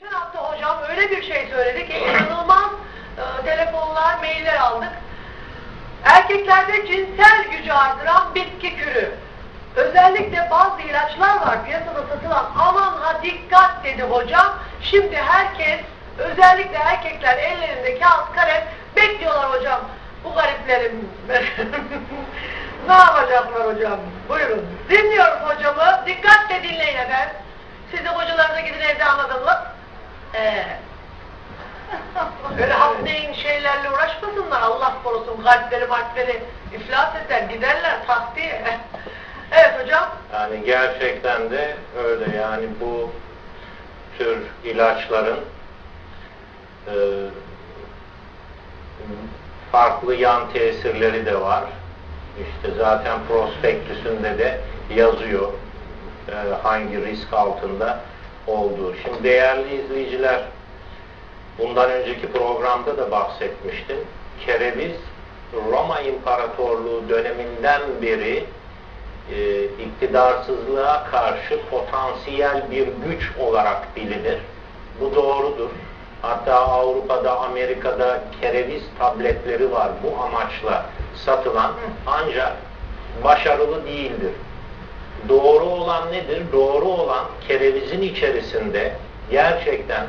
Geçen hafta hocam öyle bir şey söyledi ki inanılmaz e, telefonlar, mailler aldık. Erkeklerde cinsel gücü artıran bitki kürü. Özellikle bazı ilaçlar var piyasada satılan. Aman ha dikkat dedi hocam. Şimdi herkes özellikle erkekler ellerinde kağıt kalem bekliyorlar hocam. Bu gariplerim. ne yapacaklar hocam? Buyurun. Dinliyoruz hocamı. Dikkatle dinleyin efendim. Siz de hocalarınıza gidin evde anladınız. Ee, öyle hafneyin şeylerle uğraşmasınlar. Allah korusun kalpleri martleri iflas eder, giderler tak diye. evet hocam. Yani gerçekten de öyle yani bu tür ilaçların e, farklı yan tesirleri de var. İşte zaten prospektüsünde de yazıyor e, hangi risk altında olduğu. Şimdi değerli izleyiciler bundan önceki programda da bahsetmiştim. Kereviz Roma İmparatorluğu döneminden beri e, iktidarsızlığa karşı potansiyel bir güç olarak bilinir. Bu doğrudur. Hatta Avrupa'da, Amerika'da kereviz tabletleri var bu amaçla satılan ancak başarılı değildir. Doğru olan nedir? Doğru olan kerevizin içerisinde gerçekten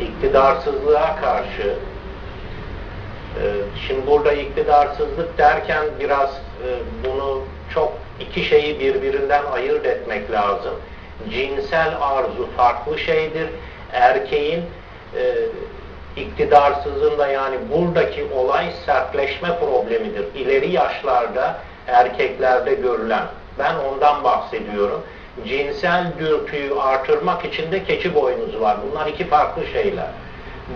iktidarsızlığa karşı e, şimdi burada iktidarsızlık derken biraz e, bunu çok iki şeyi birbirinden ayırt etmek lazım. Cinsel arzu farklı şeydir. Erkeğin e, iktidarsızlığında yani buradaki olay sertleşme problemidir. İleri yaşlarda erkeklerde görülen. Ben ondan bahsediyorum. Cinsel dürtüyü artırmak için de keçi boynuzu var. Bunlar iki farklı şeyler.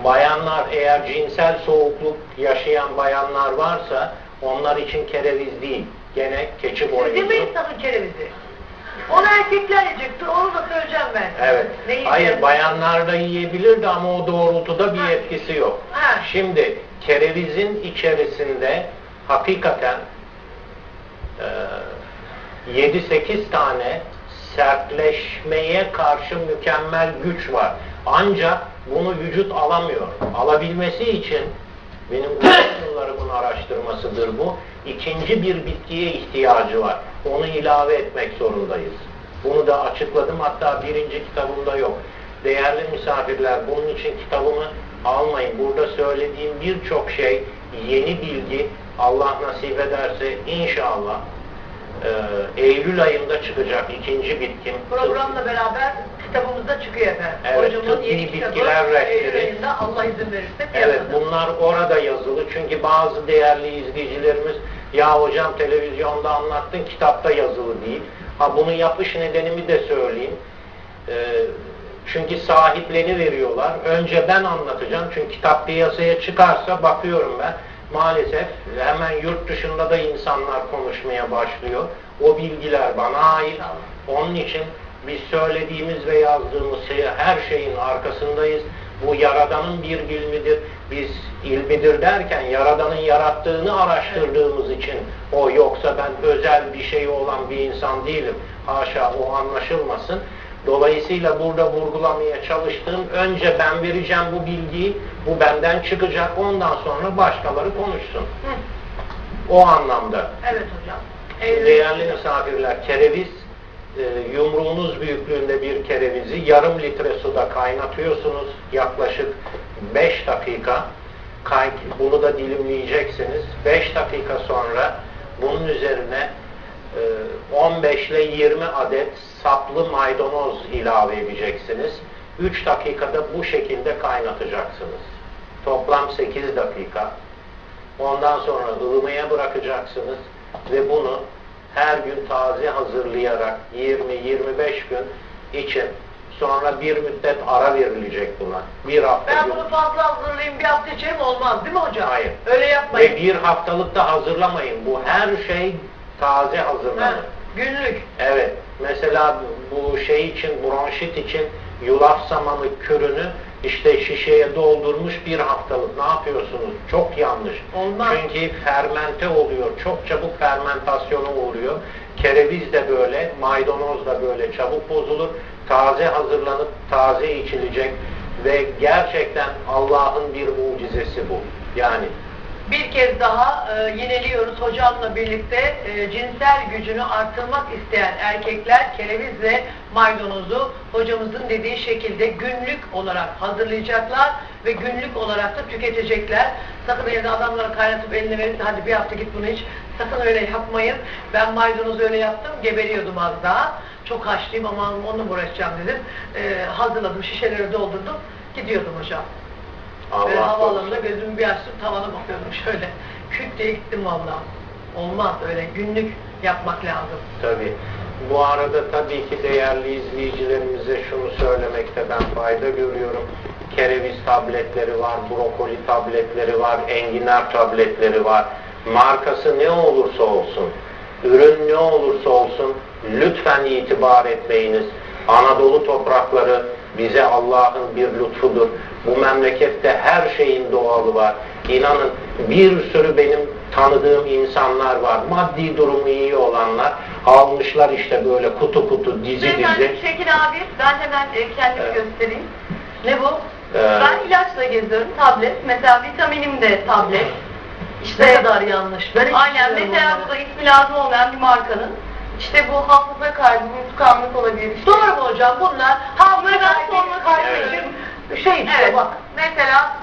Bayanlar eğer cinsel soğukluk yaşayan bayanlar varsa onlar için kereviz değil. Gene keçi boynuzu. Siz mi insanın kerevizi? Onu erkekler yiyecektir, onu da söyleyeceğim ben. Evet. Ne Hayır yiyeceğim? bayanlar da yiyebilirdi ama o doğrultuda bir Ha. etkisi yok. Ha. Şimdi kerevizin içerisinde hakikaten e, 7-8 tane sertleşmeye karşı mükemmel güç var. Ancak bunu vücut alamıyor. Alabilmesi için benim yıllarımın araştırmasıdır bu. İkinci bir bitkiye ihtiyacı var. Onu ilave etmek zorundayız. Bunu da açıkladım hatta birinci kitabımda yok. Değerli misafirler bunun için kitabımı almayın. Burada söylediğim birçok şey yeni bilgi Allah nasip ederse inşallah e, Eylül ayında çıkacak ikinci bitkim. Programla beraber kitabımızda çıkıyor efendim. Evet, Hocamın yeni kitabı bitkiler rehberi. Eylül ayında Allah izin verirse Evet bunlar orada yazılı çünkü bazı değerli izleyicilerimiz ya hocam televizyonda anlattın kitapta yazılı değil. Ha bunu yapış nedenimi de söyleyeyim. Ee, çünkü sahiplerini veriyorlar. Önce ben anlatacağım çünkü kitap piyasaya çıkarsa bakıyorum ben maalesef hemen yurt dışında da insanlar konuşmaya başlıyor. O bilgiler bana ait. Onun için biz söylediğimiz ve yazdığımız her şeyin arkasındayız. Bu Yaradan'ın bir ilmidir. Biz ilmidir derken Yaradan'ın yarattığını araştırdığımız için o yoksa ben özel bir şey olan bir insan değilim. Haşa o anlaşılmasın. Dolayısıyla burada vurgulamaya çalıştığım önce ben vereceğim bu bilgiyi, bu benden çıkacak ondan sonra başkaları konuşsun. Hı, O anlamda. Evet hocam. Eylül Değerli misafirler, kereviz e, yumruğunuz büyüklüğünde bir kerevizi yarım litre suda kaynatıyorsunuz yaklaşık 5 dakika. Kay, bunu da dilimleyeceksiniz. 5 dakika sonra bunun üzerine e, 15 ile 20 adet saplı maydanoz ilave edeceksiniz. 3 dakikada bu şekilde kaynatacaksınız. Toplam 8 dakika. Ondan sonra ılımaya bırakacaksınız ve bunu her gün taze hazırlayarak 20-25 gün için sonra bir müddet ara verilecek buna. Bir hafta Ben gün- bunu fazla hazırlayayım bir hafta içerim olmaz değil mi hocam? Hayır. Öyle yapmayın. ve bir haftalık da hazırlamayın. Bu her şey taze Ha, hazırlanır. Günlük. Evet. Mesela bu şey için, bronşit için yulaf samanı kürünü işte şişeye doldurmuş bir haftalık. Ne yapıyorsunuz? Çok yanlış. Olmaz. Çünkü fermente oluyor. Çok çabuk fermentasyona uğruyor. Kereviz de böyle, maydanoz da böyle çabuk bozulur. Taze hazırlanıp taze içilecek ve gerçekten Allah'ın bir mucizesi bu. Yani Bir kez daha e, yineliyoruz hocamla birlikte e, cinsel gücünü artırmak isteyen erkekler kerevizle maydanozu hocamızın dediği şekilde günlük olarak hazırlayacaklar ve günlük olarak da tüketecekler. Sakın evde adamlara kaynatıp eline verirse hadi bir hafta git bunu iç. Sakın öyle yapmayın. Ben maydanozu öyle yaptım geberiyordum az daha. Çok haşlayayım ama onunla uğraşacağım dedim. E, hazırladım şişeleri doldurdum gidiyordum hocam. Allah havaalanında korusun. gözümü bir açtım tavana bakıyordum şöyle. Küt diye gittim valla. Olmaz öyle günlük yapmak lazım. Tabii. Bu arada tabii ki değerli izleyicilerimize şunu söylemekte ben fayda görüyorum. Kereviz tabletleri var, brokoli tabletleri var, enginar tabletleri var. Markası ne olursa olsun, ürün ne olursa olsun lütfen itibar etmeyiniz. Anadolu toprakları bize Allah'ın bir lütfudur. Bu memlekette her şeyin doğalı var. İnanın bir sürü benim tanıdığım insanlar var. Maddi durumu iyi olanlar almışlar işte böyle kutu kutu dizi dizi. Şekil abi, ben hemen e, kendimi Evet. göstereyim. Ne bu? Ee, Ben ilaçla geziyorum, tablet. Mesela vitaminim de tablet. Ne İşte kadar yanlış. Ben aynen mesela bu da ismi lazım olmayan bir markanın. İşte bu hafıza kaybı, unutkanlık olabilir. Doğru mu hocam bunlar? Ha Bunları ben sormak kardeşim. Şey işte Evet, bak. mesela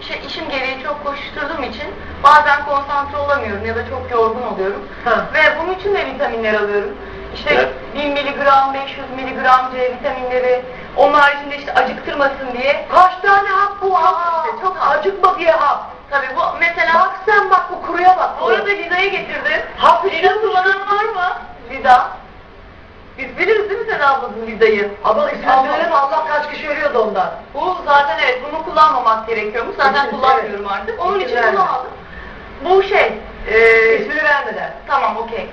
işte işim gereği çok koşuşturduğum için bazen konsantre olamıyorum ya da çok yorgun oluyorum. Ha. Ve bunun için de vitaminler alıyorum. İşte Evet. 1000 miligram, 500 miligram C vitaminleri, onun haricinde işte acıktırmasın diye. Kaç tane hap bu? Aa, işte, çok hap. Acıkma diye hap. Tabii bu mesela Bak sen bak bu kuruya bak. bu arada Lida'yı getirdim. Hap içiyormuş. kullanan var mı? Lida. Biz biliriz değil mi sen ablasın Lida'yı? Ama ismini Allah. kaç kişi ölüyordu ondan. Bu zaten evet bunu kullanmamak gerekiyormuş. Zaten kullanmıyorum artık. Onun için İzin bunu verme. aldım. Bu şey, e, İsmini vermeden. tamam okey.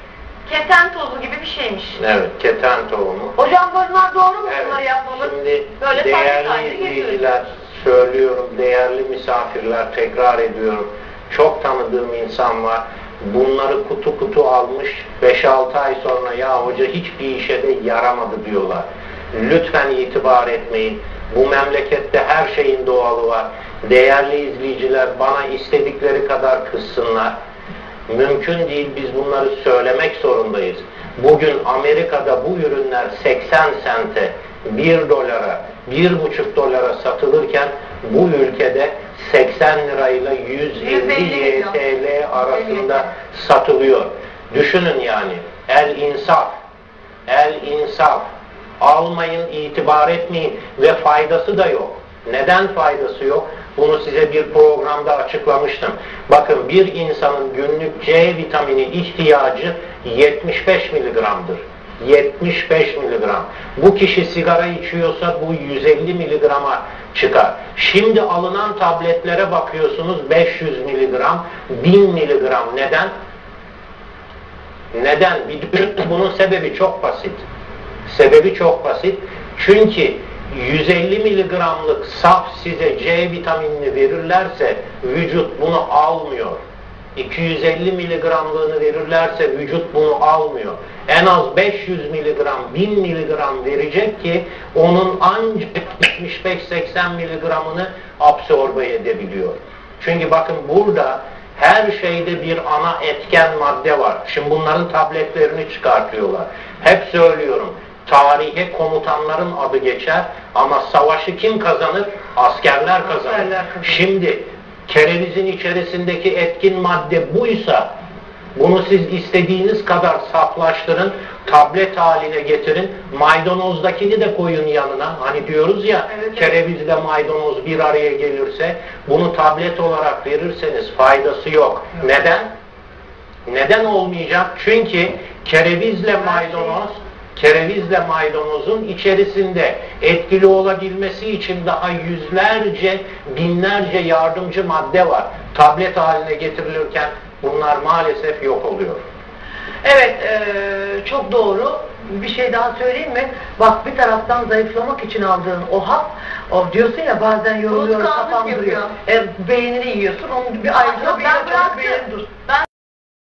Keten tozu gibi bir şeymiş. Evet, keten tohumu. Hocam bunlar doğru mu bunları Evet, yapmamız? Şimdi Böyle değerli tane tane izleyiciler söylüyorum, değerli misafirler tekrar ediyorum. Çok tanıdığım insan var. Bunları kutu kutu almış 5-6 ay sonra ya hoca hiçbir işe de yaramadı diyorlar. Lütfen itibar etmeyin. Bu memlekette her şeyin doğalı var. Değerli izleyiciler bana istedikleri kadar kızsınlar. Mümkün değil biz bunları söylemek zorundayız. Bugün Amerika'da bu ürünler 80 sente, 1 dolara, 1,5 dolara satılırken bu ülkede 80 lirayla 150 150 TL arasında satılıyor. Düşünün yani el insaf, el insaf. Almayın, itibar etmeyin ve faydası da yok. Neden faydası yok? Bunu size bir programda açıklamıştım. Bakın bir insanın günlük C vitamini ihtiyacı 75 miligramdır. 75 miligram. Bu kişi sigara içiyorsa bu 150 miligrama çıkar. Şimdi alınan tabletlere bakıyorsunuz 500 miligram, 1000 miligram. Neden? Neden? Bir bunun sebebi çok basit. Sebebi çok basit. Çünkü 150 miligramlık saf size C vitaminini verirlerse vücut bunu almıyor. 250 miligramlığını verirlerse vücut bunu almıyor. En az 500 miligram, 1000 miligram verecek ki onun ancak 75-80 miligramını absorbe edebiliyor. Çünkü bakın burada her şeyde bir ana etken madde var. Şimdi bunların tabletlerini çıkartıyorlar. Hep söylüyorum. Tarihe komutanların adı geçer ama savaşı kim kazanır? Askerler kazanır. Askerler kazanır. Şimdi kerevizin içerisindeki etkin madde buysa bunu siz istediğiniz kadar saflaştırın, tablet haline getirin, maydanozdakini de koyun yanına. Hani diyoruz ya, Evet, evet. kerevizle maydanoz bir araya gelirse, bunu tablet olarak verirseniz faydası yok. Neden? Neden olmayacak? Çünkü kerevizle maydanoz, kerevizle maydanozun içerisinde etkili olabilmesi için daha yüzlerce, binlerce yardımcı madde var. Tablet haline getirilirken bunlar maalesef yok oluyor. Evet, eee, çok doğru. Bir şey daha söyleyeyim mi? Bak bir taraftan zayıflamak için aldığın o hap, o diyorsun ya bazen yoruluyor, kafam duruyor. E, beynini yiyorsun, onun bir ayrıca Yok, bir ben ilaç olup bıraktım. beynin dur. Ben